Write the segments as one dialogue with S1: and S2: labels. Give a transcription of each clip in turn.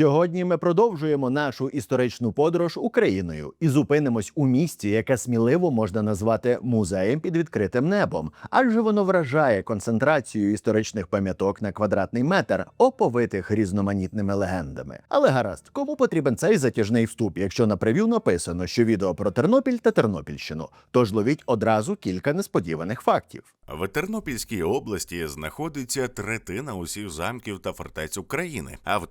S1: Сьогодні ми продовжуємо нашу історичну подорож Україною і зупинимось у місті, яке сміливо можна назвати музеєм під відкритим небом, адже воно вражає концентрацією історичних пам'яток на квадратний метр, оповитих різноманітними легендами. Але гаразд, кому потрібен цей затяжний вступ, якщо на прев'ю написано, що відео про Тернопіль та Тернопільщину, тож ловіть одразу кілька несподіваних фактів.
S2: В Тернопільській області знаходиться третина усіх замків та фортець України. А в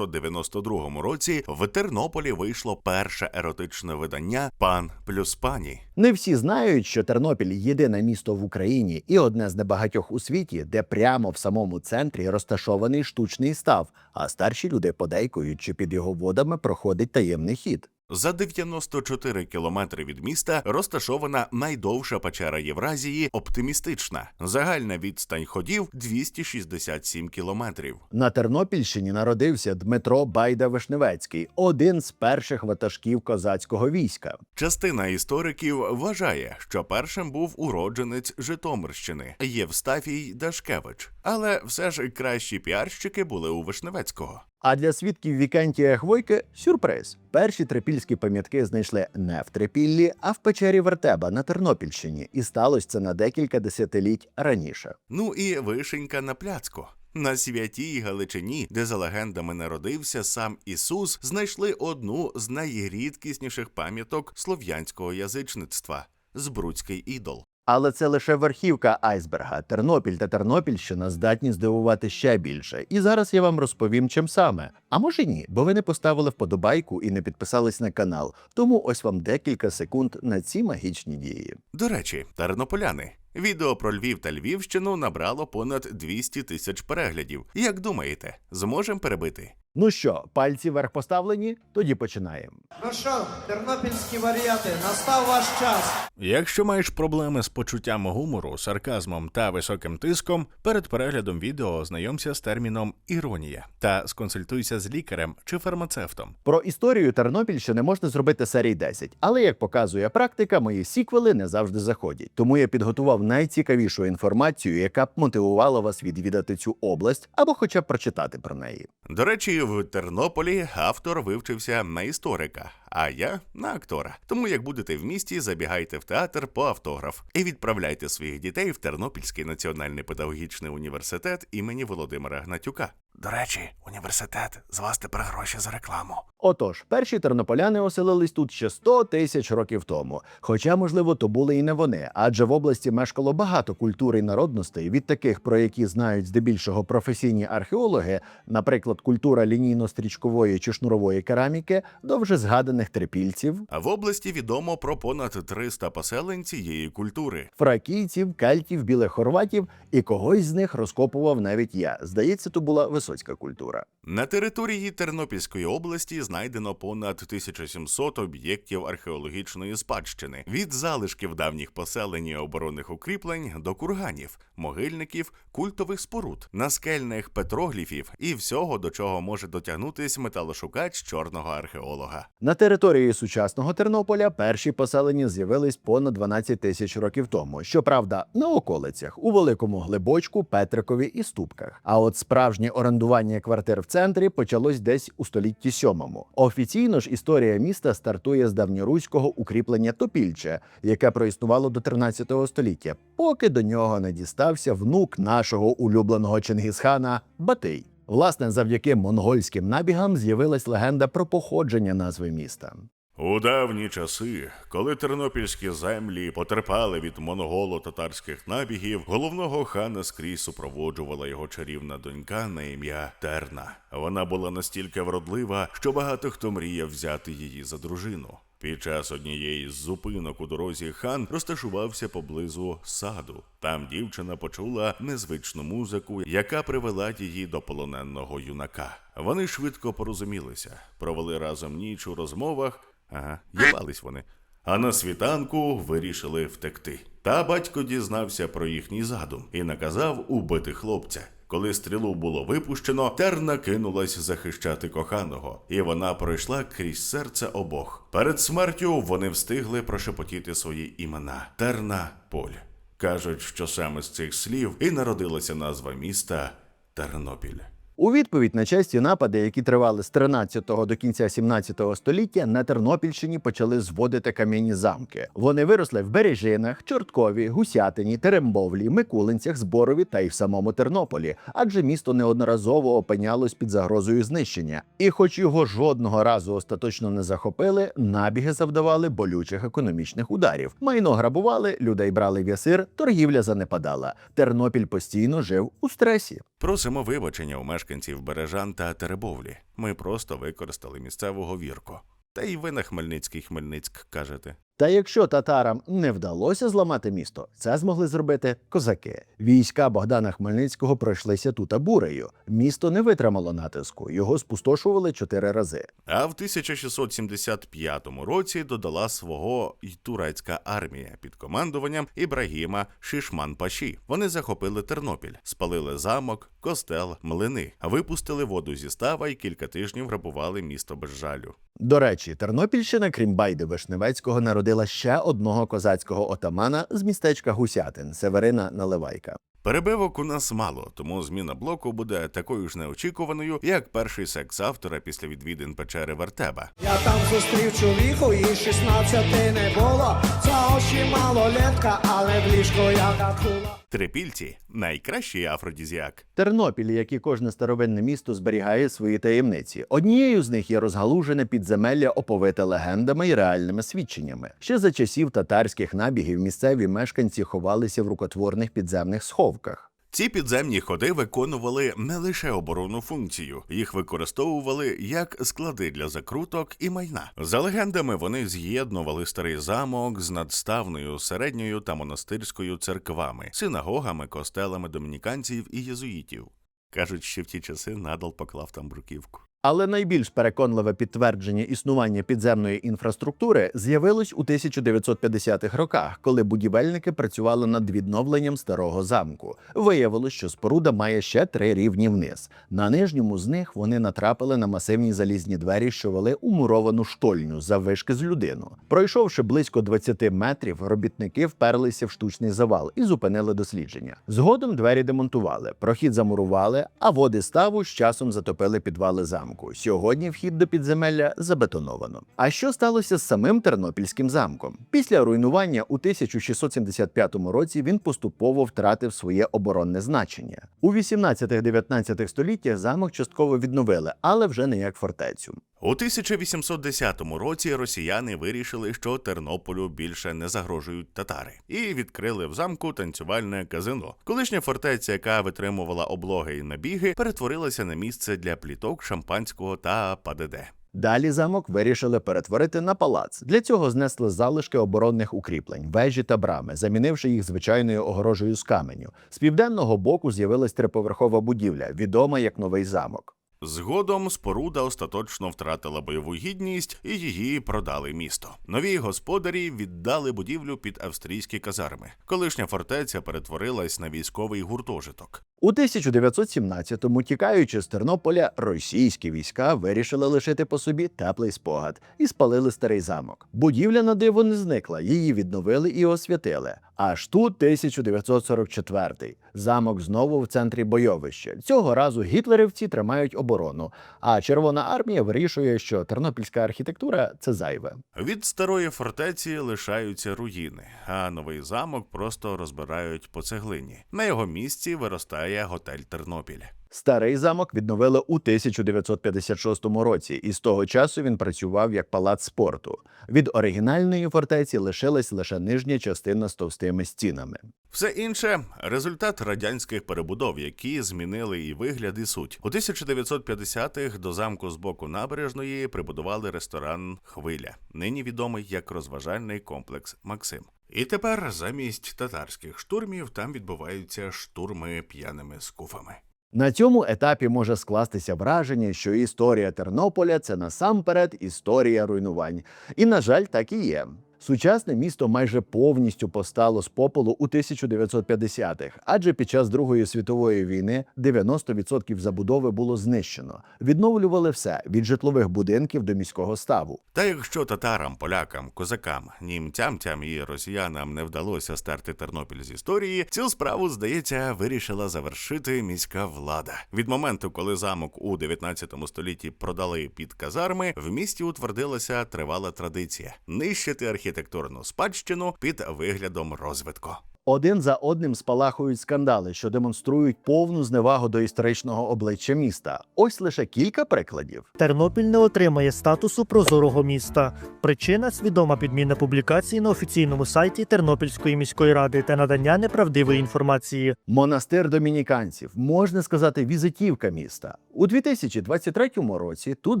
S2: 1992 році в Тернополі вийшло перше еротичне видання Пан плюс пані.
S1: Не всі знають, що Тернопіль єдине місто в Україні і одне з небагатьох у світі, де прямо в самому центрі розташований штучний став, а старші люди подейкують, що під його водами проходить таємний хід.
S2: За 94 кілометри від міста розташована найдовша печера Євразії оптимістична. Загальна відстань ходів 267 кілометрів.
S1: На Тернопільщині народився Дмитро Байда Вишневецький, один з перших ватажків козацького війська.
S2: Частина істориків вважає, що першим був уродженець Житомирщини Євстафій Дашкевич, але все ж кращі піарщики були у Вишневецького.
S1: А для свідків Вікентія Хвойки сюрприз. Перші трипільські пам'ятки знайшли не в Трипіллі, а в печері Вертеба на Тернопільщині, і сталося це на декілька десятиліть раніше.
S2: Ну і вишенька на пляцку. На святій Галичині, де за легендами народився сам Ісус, знайшли одну з найрідкісніших пам'яток слов'янського язичництва Збруцький ідол.
S1: Але це лише верхівка айсберга. Тернопіль та Тернопільщина здатні здивувати ще більше. І зараз я вам розповім, чим саме. А може ні, бо ви не поставили вподобайку і не підписались на канал. Тому ось вам декілька секунд на ці магічні дії.
S2: До речі, тернополяни. Відео про Львів та Львівщину набрало понад 200 тисяч переглядів. Як думаєте, зможемо перебити?
S1: Ну що, пальці вверх поставлені? Тоді починаємо.
S3: Ну що, тернопільські варіати, настав ваш час.
S2: Якщо маєш проблеми з почуттям гумору, сарказмом та високим тиском, перед переглядом відео ознайомся з терміном іронія та сконсультуйся з лікарем чи фармацевтом.
S1: Про історію Тернопільщини можна зробити серій 10, але як показує практика, мої сіквели не завжди заходять. Тому я підготував найцікавішу інформацію, яка б мотивувала вас відвідати цю область або хоча б прочитати про неї.
S2: До речі, в Тернополі автор вивчився на історика, а я на актора. Тому як будете в місті, забігайте в театр по автограф і відправляйте своїх дітей в Тернопільський національний педагогічний університет імені Володимира Гнатюка. До речі, університет з вас тепер гроші за рекламу.
S1: Отож, перші тернополяни оселились тут ще 100 тисяч років тому. Хоча, можливо, то були і не вони, адже в області мешкало багато культур і народностей, від таких, про які знають здебільшого професійні археологи, наприклад, культура лінійно-стрічкової чи шнурової кераміки, до вже згаданих трипільців,
S2: А в області відомо про понад 300 поселень цієї культури.
S1: фракійців, кельтів, білих хорватів, і когось з них розкопував навіть я. Здається, то була висоцька культура.
S2: На території Тернопільської області знайдено понад 1700 об'єктів археологічної спадщини від залишків давніх поселень і оборонних укріплень до курганів, могильників, культових споруд, наскельних петрогліфів і всього, до чого може дотягнутись металошукач чорного археолога.
S1: На території сучасного Тернополя перші поселення з'явились понад 12 тисяч років тому. Щоправда, на околицях у великому глибочку, Петрикові і Ступках. А от справжнє орендування квартир в центрі почалось десь у столітті сьомому. Офіційно ж історія міста стартує з давньоруського укріплення Топільче, яке проіснувало до 13 століття, поки до нього не дістався внук нашого улюбленого Чингісхана Батий. Власне, завдяки монгольським набігам з'явилась легенда про походження назви міста.
S2: У давні часи, коли тернопільські землі потерпали від монголо-татарських набігів, головного хана скрізь супроводжувала його чарівна донька на ім'я Терна. Вона була настільки вродлива, що багато хто мріяв взяти її за дружину. Під час однієї з зупинок у дорозі хан розташувався поблизу саду. Там дівчина почула незвичну музику, яка привела її до полоненого юнака. Вони швидко порозумілися, провели разом ніч у розмовах. Ага, їбались вони. А на світанку вирішили втекти. Та батько дізнався про їхній задум і наказав убити хлопця. Коли стрілу було випущено, Терна кинулась захищати коханого, і вона пройшла крізь серце обох. Перед смертю вони встигли прошепотіти свої імена Терна Поль. Кажуть, що саме з цих слів і народилася назва міста Тернопіль.
S1: У відповідь на часті напади, які тривали з 13 до кінця 17 століття, на Тернопільщині почали зводити кам'яні замки. Вони виросли в Бережинах, Чорткові, Гусятині, Терембовлі, Микулинцях, Зборові та й в самому Тернополі, адже місто неодноразово опинялось під загрозою знищення. І, хоч його жодного разу остаточно не захопили, набіги завдавали болючих економічних ударів. Майно грабували, людей брали в ясир, торгівля занепадала. Тернопіль постійно жив у стресі.
S2: Просимо вибачення у мешканців Бережан та Теребовлі. Ми просто використали місцеву говірку. Та й ви на Хмельницький Хмельницьк кажете.
S1: Та якщо татарам не вдалося зламати місто, це змогли зробити козаки. Війська Богдана Хмельницького пройшлися тут бурею. Місто не витримало натиску, його спустошували чотири рази.
S2: А в 1675 році додала свого й турецька армія під командуванням Ібрагіма Шишман-Паші. Вони захопили Тернопіль, спалили замок, костел, млини, випустили воду зі става і кілька тижнів грабували місто без жалю.
S1: До речі, Тернопільщина, крім Байди Вишневецького, народила ще одного козацького отамана з містечка Гусятин Северина Наливайка.
S2: Перебивок у нас мало, тому зміна блоку буде такою ж неочікуваною, як перший секс автора після відвідин печери Вертеба.
S3: Я там зустрів чоловіку, їй 16 не було. Це очі малолетка, але в ліжко я катула.
S2: Трипільці найкращий афродізіак.
S1: Тернопіль, як і кожне старовинне місто, зберігає свої таємниці. Однією з них є розгалужене підземелля, оповите легендами і реальними свідченнями. Ще за часів татарських набігів місцеві мешканці ховалися в рукотворних підземних сховках.
S2: Ці підземні ходи виконували не лише оборонну функцію, їх використовували як склади для закруток і майна. За легендами, вони з'єднували старий замок з надставною середньою та монастирською церквами, синагогами, костелами домініканців і єзуїтів. Кажуть, що в ті часи надал поклав там бруківку.
S1: Але найбільш переконливе підтвердження існування підземної інфраструктури з'явилось у 1950-х роках, коли будівельники працювали над відновленням старого замку. Виявилось, що споруда має ще три рівні вниз. На нижньому з них вони натрапили на масивні залізні двері, що вели у муровану штольню заввишки з людину. Пройшовши близько 20 метрів, робітники вперлися в штучний завал і зупинили дослідження. Згодом двері демонтували, прохід замурували, а води ставу з часом затопили підвали замку. Сьогодні вхід до підземелля забетоновано. А що сталося з самим Тернопільським замком? Після руйнування у 1675 році він поступово втратив своє оборонне значення. У 18-19 століттях замок частково відновили, але вже не як фортецю.
S2: У 1810 році росіяни вирішили, що Тернополю більше не загрожують татари, і відкрили в замку танцювальне казино. Колишня фортеця, яка витримувала облоги і набіги, перетворилася на місце для пліток, шампанського та ПДД.
S1: Далі замок вирішили перетворити на палац. Для цього знесли залишки оборонних укріплень, вежі та брами, замінивши їх звичайною огорожею з каменю. З південного боку з'явилась триповерхова будівля, відома як новий замок.
S2: Згодом споруда остаточно втратила бойову гідність і її продали місто. Нові господарі віддали будівлю під австрійські казарми. Колишня фортеця перетворилась на військовий гуртожиток.
S1: У 1917-му, тікаючи з Тернополя, російські війська вирішили лишити по собі теплий спогад і спалили старий замок. Будівля на диво не зникла, її відновили і освятили. Аж тут 1944-й. Замок знову в центрі бойовища. Цього разу гітлерівці тримають оборону, а Червона армія вирішує, що тернопільська архітектура це зайве.
S2: Від старої фортеці лишаються руїни, а новий замок просто розбирають по цеглині. На його місці виростає готель Тернопіль.
S1: Старий замок відновили у 1956 році, і з того часу він працював як палац спорту. Від оригінальної фортеці лишилась лише нижня частина з товстими стінами.
S2: Все інше результат радянських перебудов, які змінили і вигляд, і суть. У 1950-х до замку з боку набережної прибудували ресторан Хвиля, нині відомий як розважальний комплекс Максим. І тепер замість татарських штурмів там відбуваються штурми п'яними скуфами.
S1: На цьому етапі може скластися враження, що історія Тернополя це насамперед історія руйнувань. І, на жаль, так і є. Сучасне місто майже повністю постало з попелу у 1950-х, адже під час Другої світової війни 90% забудови було знищено. Відновлювали все від житлових будинків до міського ставу.
S2: Та якщо татарам, полякам, козакам, німцям і росіянам не вдалося стерти Тернопіль з історії, цю справу, здається, вирішила завершити міська влада. Від моменту, коли замок у 19 столітті продали під казарми, в місті утвердилася тривала традиція нищити архітектурну спадщину під виглядом розвитку.
S1: Один за одним спалахують скандали, що демонструють повну зневагу до історичного обличчя міста. Ось лише кілька прикладів.
S4: Тернопіль не отримає статусу прозорого міста. Причина свідома підміна публікацій на офіційному сайті Тернопільської міської ради та надання неправдивої інформації.
S1: Монастир домініканців можна сказати візитівка міста. У 2023 році тут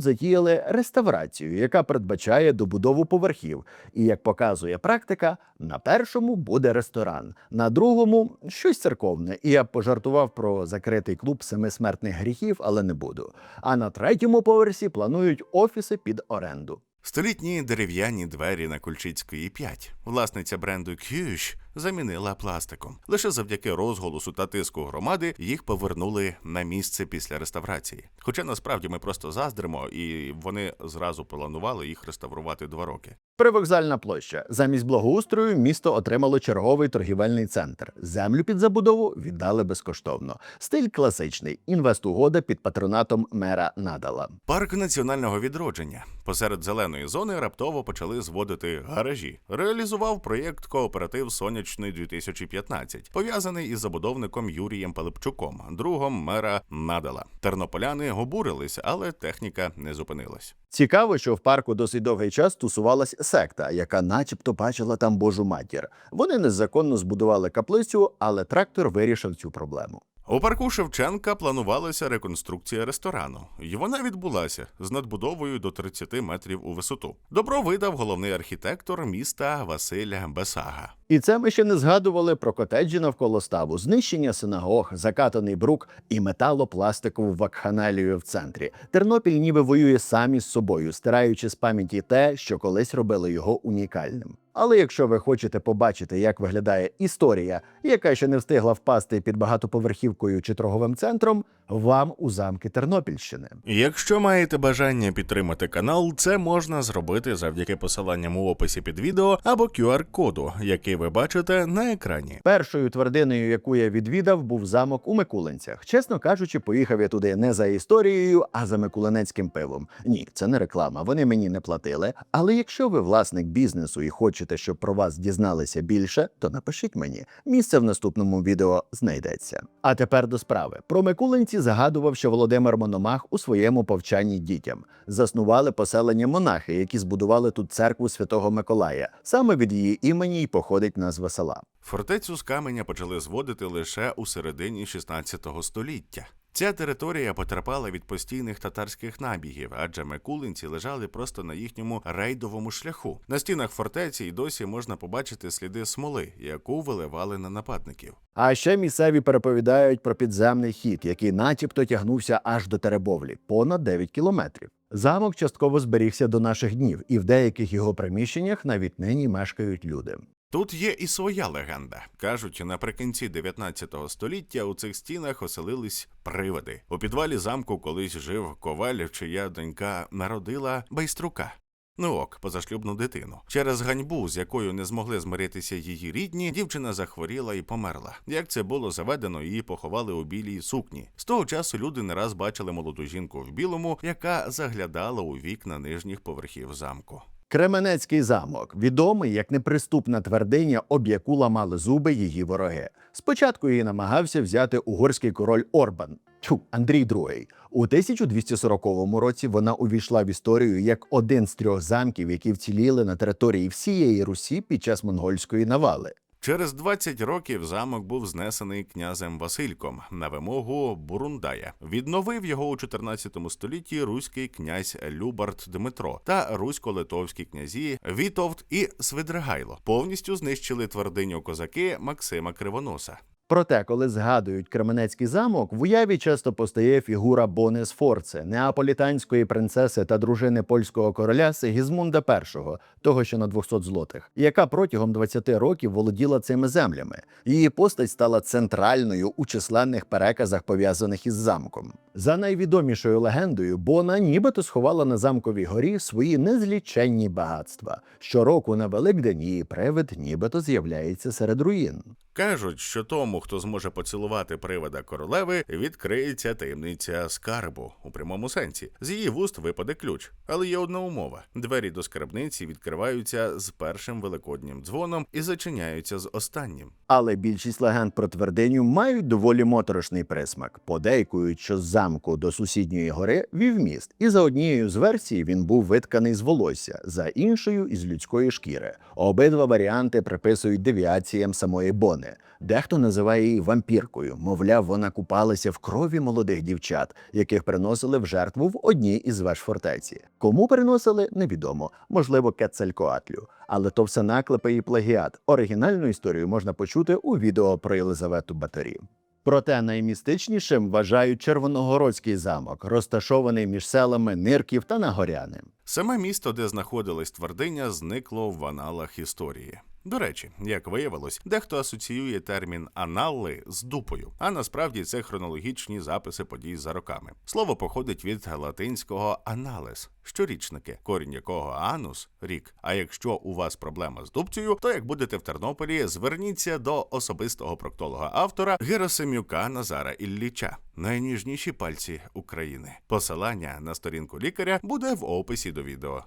S1: затіяли реставрацію, яка передбачає добудову поверхів. І як показує практика, на першому буде ресторан, на другому щось церковне. І я пожартував про закритий клуб семи смертних гріхів, але не буду. А на третьому поверсі планують офіси під оренду.
S2: Столітні дерев'яні двері на Кульчицької 5. Власниця бренду Кюш замінила пластиком. Лише завдяки розголосу та тиску громади їх повернули на місце після реставрації. Хоча насправді ми просто заздримо, і вони зразу планували їх реставрувати два роки.
S1: Привокзальна площа. Замість благоустрою місто отримало черговий торгівельний центр. Землю під забудову віддали безкоштовно. Стиль класичний. Інвестугода під патронатом мера надала.
S2: Парк національного відродження. Посеред зеленої зони раптово почали зводити гаражі. Реалізував проєкт кооператив Сонячний 2015, пов'язаний із забудовником Юрієм Пилипчуком, другом мера Надала. Тернополяни обурились, але техніка не зупинилась.
S1: Цікаво, що в парку досить довгий час тусувалась секта, яка, начебто, бачила там Божу матір. Вони незаконно збудували каплицю, але трактор вирішив цю проблему.
S2: У парку Шевченка планувалася реконструкція ресторану, і вона відбулася з надбудовою до 30 метрів у висоту. Добро видав головний архітектор міста Василь Бесага.
S1: І це ми ще не згадували про котеджі навколо ставу, знищення синагог, закатаний брук і металопластикову вакханалію в центрі. Тернопіль ніби воює сам із собою, стираючи з пам'яті те, що колись робило його унікальним. Але якщо ви хочете побачити, як виглядає історія, яка ще не встигла впасти під багатоповерхівкою чи торговим центром, вам у замки Тернопільщини.
S2: Якщо маєте бажання підтримати канал, це можна зробити завдяки посиланням у описі під відео або QR-коду, який ви бачите на екрані.
S1: Першою твердиною, яку я відвідав, був замок у Микулинцях. Чесно кажучи, поїхав я туди не за історією, а за микулинецьким пивом. Ні, це не реклама. Вони мені не платили. Але якщо ви власник бізнесу і хочете, щоб про вас дізналися більше, то напишіть мені. Місце в наступному відео знайдеться. А тепер до справи. Про Микулинці загадував, що Володимир Мономах у своєму повчанні дітям заснували поселення монахи, які збудували тут церкву Святого Миколая. Саме від її імені й походить назва села.
S2: Фортецю з каменя почали зводити лише у середині 16 століття. Ця територія потерпала від постійних татарських набігів, адже микулинці лежали просто на їхньому рейдовому шляху. На стінах фортеці й досі можна побачити сліди смоли, яку виливали на нападників.
S1: А ще місцеві переповідають про підземний хід, який начебто тягнувся аж до Теребовлі, понад 9 кілометрів. Замок частково зберігся до наших днів, і в деяких його приміщеннях навіть нині мешкають люди.
S2: Тут є і своя легенда. Кажуть, наприкінці 19 століття у цих стінах оселились привиди. У підвалі замку колись жив коваль, чия донька народила байструка. Ну ок, позашлюбну дитину. Через ганьбу, з якою не змогли змиритися її рідні, дівчина захворіла і померла. Як це було заведено, її поховали у білій сукні. З того часу люди не раз бачили молоду жінку в білому, яка заглядала у вікна нижніх поверхів замку.
S1: Кременецький замок відомий як неприступна твердиня, об яку ламали зуби її вороги. Спочатку її намагався взяти угорський король Орбан. Тьфу, Андрій II. У 1240 році вона увійшла в історію як один з трьох замків, які вціліли на території всієї Русі під час монгольської навали.
S2: Через 20 років замок був знесений князем Васильком на вимогу Бурундая. Відновив його у 14 столітті руський князь Любард Дмитро та русько-литовські князі Вітовт і Свидригайло. Повністю знищили твердиню козаки Максима Кривоноса.
S1: Проте, коли згадують Кременецький замок, в уяві часто постає фігура Бони Сфорце, неаполітанської принцеси та дружини польського короля Сигізмунда І, того що на 200 злотих, яка протягом 20 років володіла цими землями. Її постать стала центральною у численних переказах, пов'язаних із замком. За найвідомішою легендою, Бона нібито сховала на замковій горі свої незліченні багатства. Щороку на Великдень її привид нібито з'являється серед руїн.
S2: Кажуть, що тому, хто зможе поцілувати привода королеви, відкриється таємниця скарбу у прямому сенсі. З її вуст випаде ключ, але є одна умова: двері до скарбниці відкриваються з першим великоднім дзвоном і зачиняються з останнім.
S1: Але більшість легенд про твердиню мають доволі моторошний присмак. Подейкують, що з замку до сусідньої гори вів міст, і за однією з версій він був витканий з волосся, за іншою із людської шкіри. Обидва варіанти приписують девіаціям самої Бони. Дехто називає її вампіркою, мовляв, вона купалася в крові молодих дівчат, яких приносили в жертву в одній із веж фортеці. Кому приносили, невідомо, можливо, Кецалькоатлю. Але то все наклепи і плагіат. Оригінальну історію можна почути у відео про Єлизавету Баторі. Проте наймістичнішим вважають Червоногородський замок, розташований між селами Нирків та Нагоряни.
S2: Саме місто, де знаходилась твердиня, зникло в аналах історії. До речі, як виявилось, дехто асоціює термін аналли з дупою, а насправді це хронологічні записи подій за роками. Слово походить від латинського аналес щорічники, корінь якого анус рік. А якщо у вас проблема з дубцею, то як будете в Тернополі, зверніться до особистого проктолога автора Герасимюка Назара Ілліча. Найніжніші пальці України. Посилання на сторінку лікаря буде в описі до відео.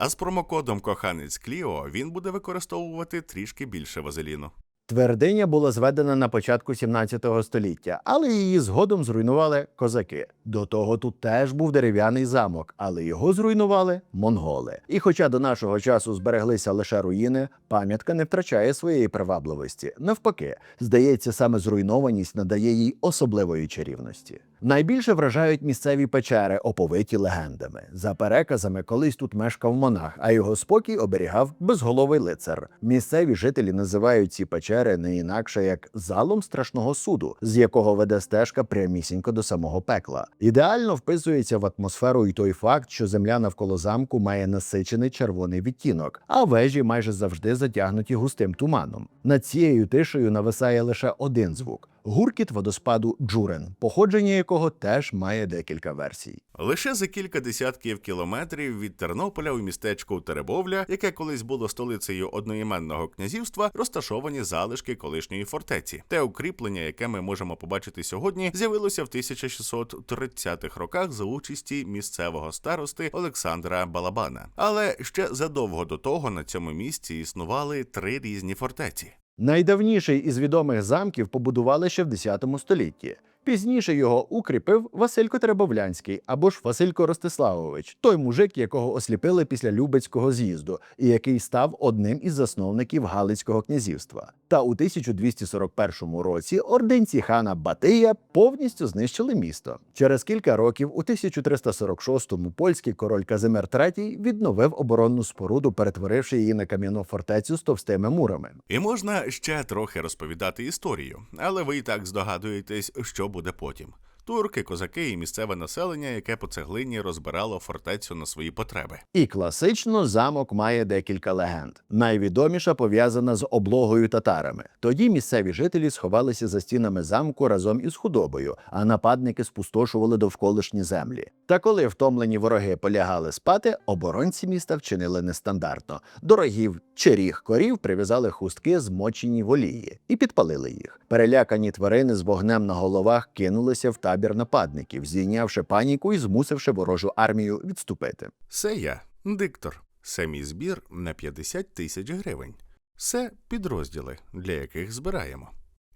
S2: А з промокодом Коханець Кліо він буде використовувати трішки більше вазеліну.
S1: Твердиня була зведена на початку 17 століття, але її згодом зруйнували козаки. До того тут теж був дерев'яний замок, але його зруйнували монголи. І хоча до нашого часу збереглися лише руїни, пам'ятка не втрачає своєї привабливості. Навпаки, здається, саме зруйнованість надає їй особливої чарівності. Найбільше вражають місцеві печери, оповиті легендами. За переказами, колись тут мешкав монах, а його спокій оберігав безголовий лицар. Місцеві жителі називають ці печери не інакше як залом страшного суду, з якого веде стежка прямісінько до самого пекла. Ідеально вписується в атмосферу і той факт, що земля навколо замку має насичений червоний відтінок, а вежі майже завжди затягнуті густим туманом. Над цією тишею нависає лише один звук. Гуркіт водоспаду Джурен, походження якого теж має декілька версій.
S2: Лише за кілька десятків кілометрів від Тернополя у містечку Теребовля, яке колись було столицею одноіменного князівства, розташовані залишки колишньої фортеці. Те укріплення, яке ми можемо побачити сьогодні, з'явилося в 1630-х роках за участі місцевого старости Олександра Балабана. Але ще задовго до того на цьому місці існували три різні фортеці.
S1: Найдавніший із відомих замків побудували ще в 10 столітті. Пізніше його укріпив Василько Теребовлянський або ж Василько Ростиславович, той мужик, якого осліпили після Любецького з'їзду, і який став одним із засновників Галицького князівства. Та у 1241 році ординці хана Батия повністю знищили місто. Через кілька років, у 1346-му, польський король Казимир III відновив оборонну споруду, перетворивши її на кам'яну фортецю з товстими мурами.
S2: І можна ще трохи розповідати історію, але ви і так здогадуєтесь, що буде потім. Турки, козаки і місцеве населення, яке по цеглині розбирало фортецю на свої потреби.
S1: І класично замок має декілька легенд. Найвідоміша пов'язана з облогою татарами. Тоді місцеві жителі сховалися за стінами замку разом із худобою, а нападники спустошували довколишні землі. Та коли втомлені вороги полягали спати, оборонці міста вчинили нестандартно. До рогів чи корів прив'язали хустки, змочені в олії, і підпалили їх. Перелякані тварини з вогнем на головах кинулися в табір нападників, зійнявши паніку і змусивши ворожу армію відступити.
S2: Це я, диктор. Мій збір на 50 тисяч гривень. Це підрозділи, для яких збираємо.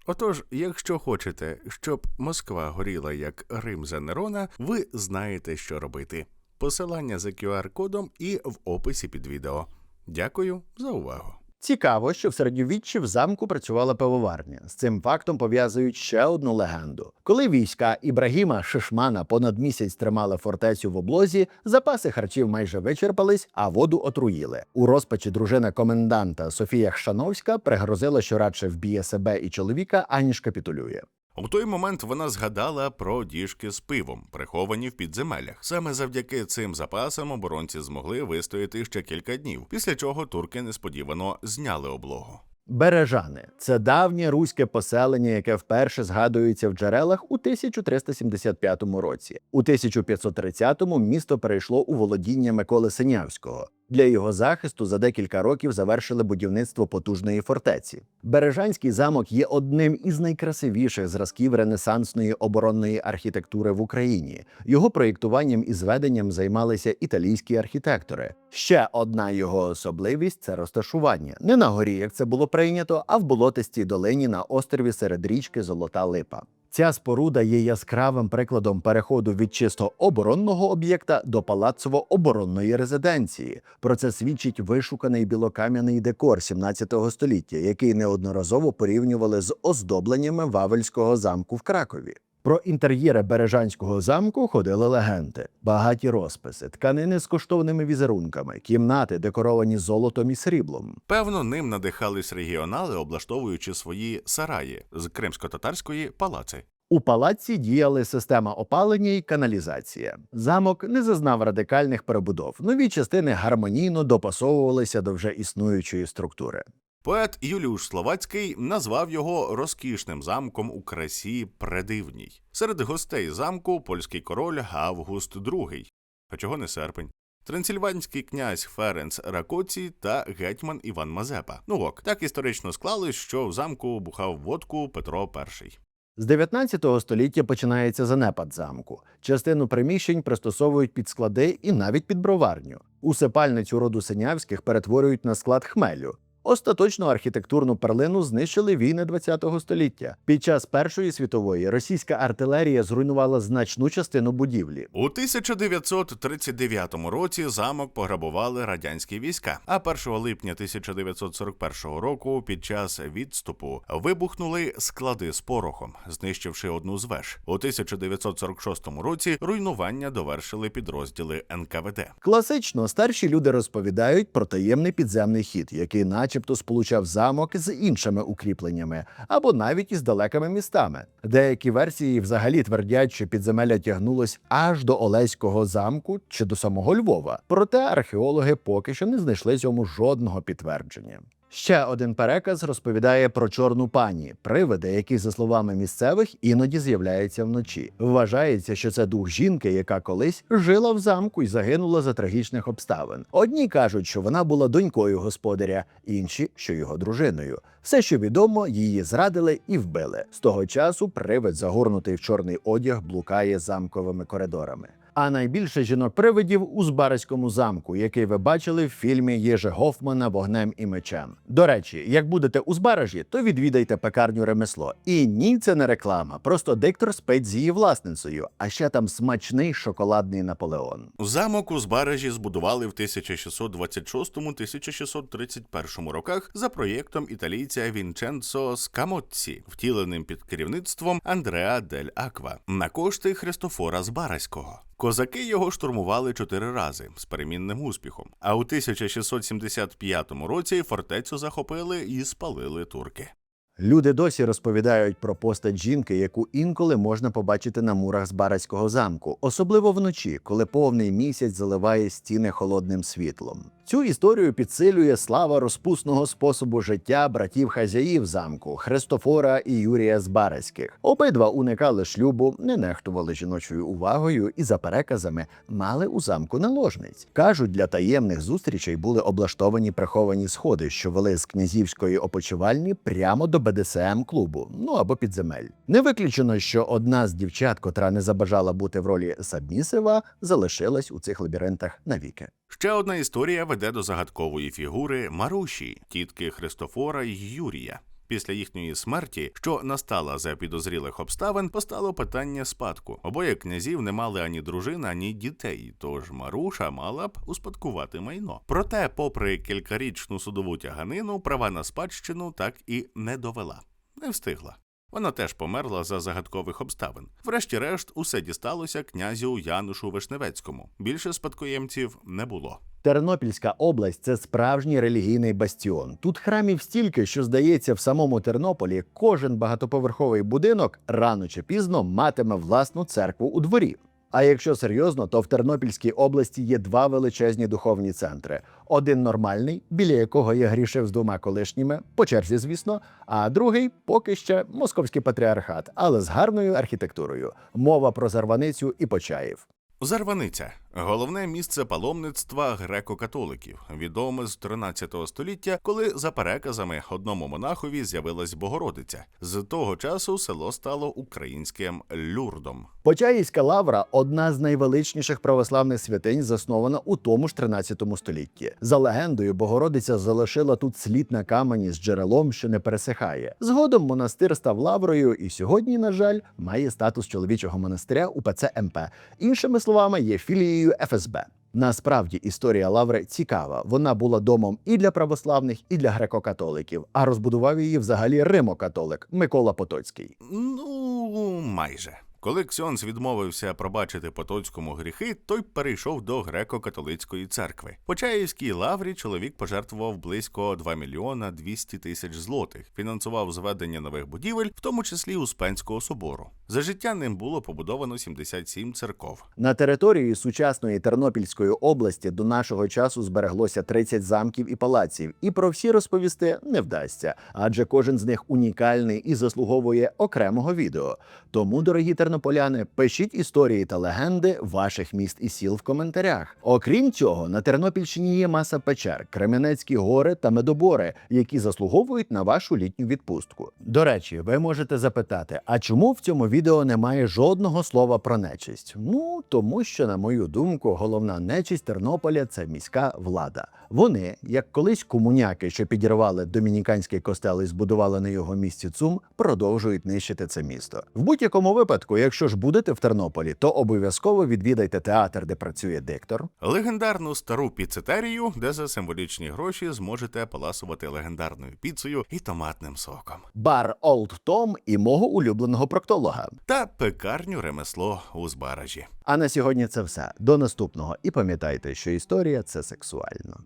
S2: Отож, якщо хочете, щоб Москва горіла як Рим за Нерона, ви знаєте, що робити. Посилання за QR-кодом і в описі під відео. Дякую за увагу.
S1: Цікаво, що в середньовіччі в замку працювала пивоварня. З цим фактом пов'язують ще одну легенду. Коли війська Ібрагіма Шишмана понад місяць тримали фортецю в облозі, запаси харчів майже вичерпались, а воду отруїли. У розпачі дружина коменданта Софія Хшановська пригрозила, що радше вб'є себе і чоловіка, аніж капітулює.
S2: У той момент вона згадала про діжки з пивом, приховані в підземеллях. Саме завдяки цим запасам оборонці змогли вистояти ще кілька днів, після чого турки несподівано зняли облогу.
S1: Бережани це давнє руське поселення, яке вперше згадується в джерелах у 1375 році. У 1530-му місто перейшло у володіння Миколи Синявського. Для його захисту за декілька років завершили будівництво потужної фортеці. Бережанський замок є одним із найкрасивіших зразків ренесансної оборонної архітектури в Україні. Його проєктуванням і зведенням займалися італійські архітектори. Ще одна його особливість це розташування не на горі, як це було прийнято, а в болотистій долині на острові серед річки Золота Липа. Ця споруда є яскравим прикладом переходу від чисто оборонного об'єкта до палацово-оборонної резиденції. Про це свідчить вишуканий білокам'яний декор 17 століття, який неодноразово порівнювали з оздобленнями Вавельського замку в Кракові. Про інтер'єри Бережанського замку ходили легенди, багаті розписи, тканини з коштовними візерунками, кімнати, декоровані золотом і сріблом.
S2: Певно, ним надихались регіонали, облаштовуючи свої сараї з кримсько-татарської палаци.
S1: У палаці діяли система опалення і каналізація. Замок не зазнав радикальних перебудов. Нові частини гармонійно допасовувалися до вже існуючої структури.
S2: Поет Юліуш Словацький назвав його розкішним замком у красі предивній. Серед гостей замку польський король Август II, а чого не серпень. Трансильванський князь Ференц Ракоці та гетьман Іван Мазепа. Ну ок, так історично склалось, що в замку бухав водку Петро І.
S1: З 19 століття починається занепад замку. Частину приміщень пристосовують під склади і навіть під броварню. Усипальницю роду Синявських перетворюють на склад хмелю. Остаточну архітектурну перлину знищили війни ХХ століття. Під час Першої світової російська артилерія зруйнувала значну частину будівлі.
S2: У 1939 році замок пограбували радянські війська. А 1 липня 1941 року, під час відступу, вибухнули склади з порохом, знищивши одну з веж. У 1946 році руйнування довершили підрозділи НКВД.
S1: Класично старші люди розповідають про таємний підземний хід, який, начебто, сполучав замок з іншими укріпленнями або навіть із далекими містами. Деякі версії взагалі твердять, що підземелля тягнулось аж до Олеського замку чи до самого Львова. Проте археологи поки що не знайшли цьому жодного підтвердження. Ще один переказ розповідає про чорну пані, привиди, які, за словами місцевих, іноді з'являються вночі. Вважається, що це дух жінки, яка колись жила в замку і загинула за трагічних обставин. Одні кажуть, що вона була донькою господаря, інші, що його дружиною. Все, що відомо, її зрадили і вбили. З того часу привид, загорнутий в чорний одяг, блукає замковими коридорами. А найбільше жінок-привидів у Збаразькому замку, який ви бачили в фільмі Єжи Гофмана Вогнем і мечем. До речі, як будете у Збаражі, то відвідайте пекарню ремесло. І ні, це не реклама. Просто диктор спить з її власницею, а ще там смачний шоколадний Наполеон.
S2: Замок у Збаражі збудували в 1626-1631 роках за проєктом італійця Вінченцо Скамоцці, втіленим під керівництвом Андреа дель Аква на кошти Христофора Збаразького. Козаки його штурмували чотири рази з перемінним успіхом. А у 1675 році фортецю захопили і спалили турки.
S1: Люди досі розповідають про постать жінки, яку інколи можна побачити на мурах Збаразького замку, особливо вночі, коли повний місяць заливає стіни холодним світлом. Цю історію підсилює слава розпусного способу життя братів хазяїв замку Христофора і Юрія Збаразьких. Обидва уникали шлюбу, не нехтували жіночою увагою і за переказами мали у замку наложниць. кажуть, для таємних зустрічей були облаштовані приховані сходи, що вели з князівської опочивальні прямо до БДСМ клубу, ну або підземель. Не виключено, що одна з дівчат, котра не забажала бути в ролі сабмісива, залишилась у цих лабіринтах навіки.
S2: Ще одна історія веде до загадкової фігури Маруші, тітки Христофора й Юрія. Після їхньої смерті, що настала за підозрілих обставин, постало питання спадку. Обоє князів не мали ані дружин, ані дітей, тож Маруша мала б успадкувати майно. Проте, попри кількарічну судову тяганину, права на спадщину так і не довела, не встигла. Вона теж померла за загадкових обставин. Врешті-решт, усе дісталося князю Янушу Вишневецькому. Більше спадкоємців не було.
S1: Тернопільська область це справжній релігійний бастіон. Тут храмів стільки, що здається, в самому Тернополі кожен багатоповерховий будинок рано чи пізно матиме власну церкву у дворі. А якщо серйозно, то в Тернопільській області є два величезні духовні центри: один нормальний, біля якого я грішив з двома колишніми, по черзі, звісно, а другий поки ще московський патріархат, але з гарною архітектурою. Мова про Зарваницю і Почаїв.
S2: Зарваниця головне місце паломництва греко-католиків, відоме з 13 століття, коли за переказами одному монахові з'явилась Богородиця. З того часу село стало українським люрдом.
S1: Почаївська лавра одна з найвеличніших православних святинь, заснована у тому ж 13 столітті. За легендою, Богородиця залишила тут слід на камені з джерелом, що не пересихає. Згодом монастир став лаврою, і сьогодні, на жаль, має статус чоловічого монастиря УПЦ МП. Іншими словами, є філією ФСБ. Насправді історія лаври цікава. Вона була домом і для православних, і для греко-католиків. А розбудував її взагалі римо-католик Микола Потоцький.
S2: Ну, майже. Коли Ксьонс відмовився пробачити Потоцькому гріхи, той перейшов до греко-католицької церкви. Почаївській лаврі чоловік пожертвував близько 2 мільйона 200 тисяч злотих, фінансував зведення нових будівель, в тому числі Успенського собору. За життя ним було побудовано 77 церков.
S1: На території сучасної Тернопільської області до нашого часу збереглося 30 замків і палаців, і про всі розповісти не вдасться, адже кожен з них унікальний і заслуговує окремого відео. Тому, дорогі тернополяни, пишіть історії та легенди ваших міст і сіл в коментарях. Окрім цього, на Тернопільщині є маса печер, Кременецькі гори та медобори, які заслуговують на вашу літню відпустку. До речі, ви можете запитати, а чому в цьому відео немає жодного слова про нечисть? Ну тому що, на мою думку, головна нечисть Тернополя це міська влада. Вони, як колись комуняки, що підірвали домініканський костел і збудували на його місці ЦУМ, продовжують нищити це місто. В будь-якому випадку, якщо ж будете в Тернополі, то обов'язково відвідайте театр, де працює диктор.
S2: Легендарну стару піцетерію, де за символічні гроші зможете поласувати легендарною піцею і томатним соком.
S1: Бар Олд Том і мого улюбленого проктолога.
S2: Та пекарню ремесло у Збаражі.
S1: А на сьогодні це все. До наступного. І пам'ятайте, що історія це сексуально.